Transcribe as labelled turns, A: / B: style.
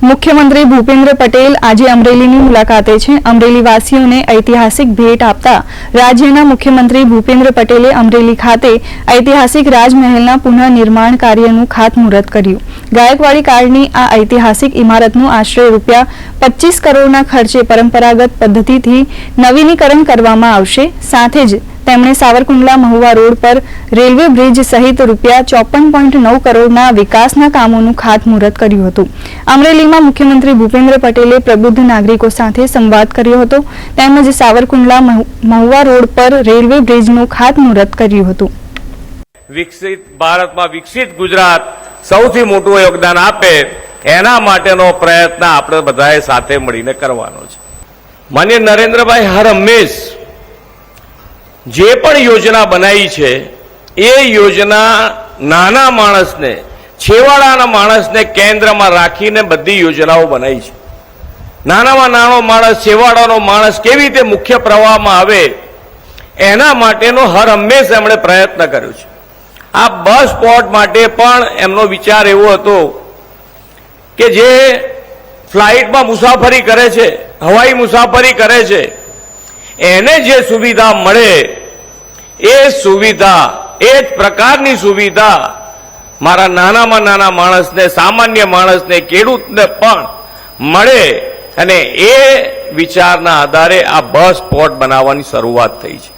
A: મુખ્યમંત્રી ભૂપેન્દ્ર પટેલ આજે અમરેલીની મુલાકાતે છે. અમરેલીવાસીઓને ઐતિહાસિક ભેટ આપતા રાજ્યના મુખ્યમંત્રી ભૂપેન્દ્ર પટેલે અમરેલી ખાતે ઐતિહાસિક રાજમહેલના પુનઃનિર્માણ કાર્યનું ખાતમુહૂર્ત કર્યું. ગાયકવાડી કાળની આ ઐતિહાસિક ઇમારતનું આશરે રૂપિયા પચીસ કરોડના ખર્ચે પરંપરાગત પદ્ધતિથી નવીનીકરણ કરવામાં આવશે. સાથે જ તેમણે સાવરકુંડલા મહુવા રોડ પર રેલવે બ્રિજ સહિત રૂપિયા ચોપન પોઈન્ટ નવ કરોડના વિકાસના કામોનું ખાતમુહૂર્ત કર્યું હતું. અમરેલીમાં મુખ્યમંત્રી ભૂપેન્દ્ર પટેલે પ્રબુદ્ધ નાગરિકો સાથે સંવાદ કર્યો હતો. તેમજ સાવરકુંડલા મહુવા રોડ પર રેલવે બ્રિજનું ખાતમુહૂર્ત કર્યું હતું.
B: વિકસિત ભારતમાં વિકસિત ગુજરાત સૌથી મોટું યોગદાન આપે એના માટેનો પ્રયત્ન આપણે બધાએ સાથે મળીને કરવાનો છે. માન્ય નરેન્દ્રભાઈ, હર હંમેશ જે પણ યોજના બનાવી છે, એ યોજના નાના માણસને, છેવાડાના માણસને કેન્દ્રમાં રાખીને બધી યોજનાઓ બનાવી છે. નાનામાં નાનો માણસ, છેવાડાનો માણસ કેવી રીતે મુખ્ય પ્રવાહમાં આવે, એના માટેનો હર હંમેશ એમણે પ્રયત્ન કર્યો છે. આ બસ સ્પોટ માટે પણ એમનો વિચાર એવો હતો કે જે ફ્લાઇટમાં મુસાફરી કરે છે, હવાઈ મુસાફરી કરે છે એને જે સુવિધા મળે, એ સુવિધા, એ જ પ્રકારની સુવિધા મારા નાનામાં નાના માણસને, સામાન્ય માણસને, ખેડૂતને પણ મળે અને એ વિચારના આધારે આ બસ પોર્ટ બનાવવાની શરૂઆત થઈ છે.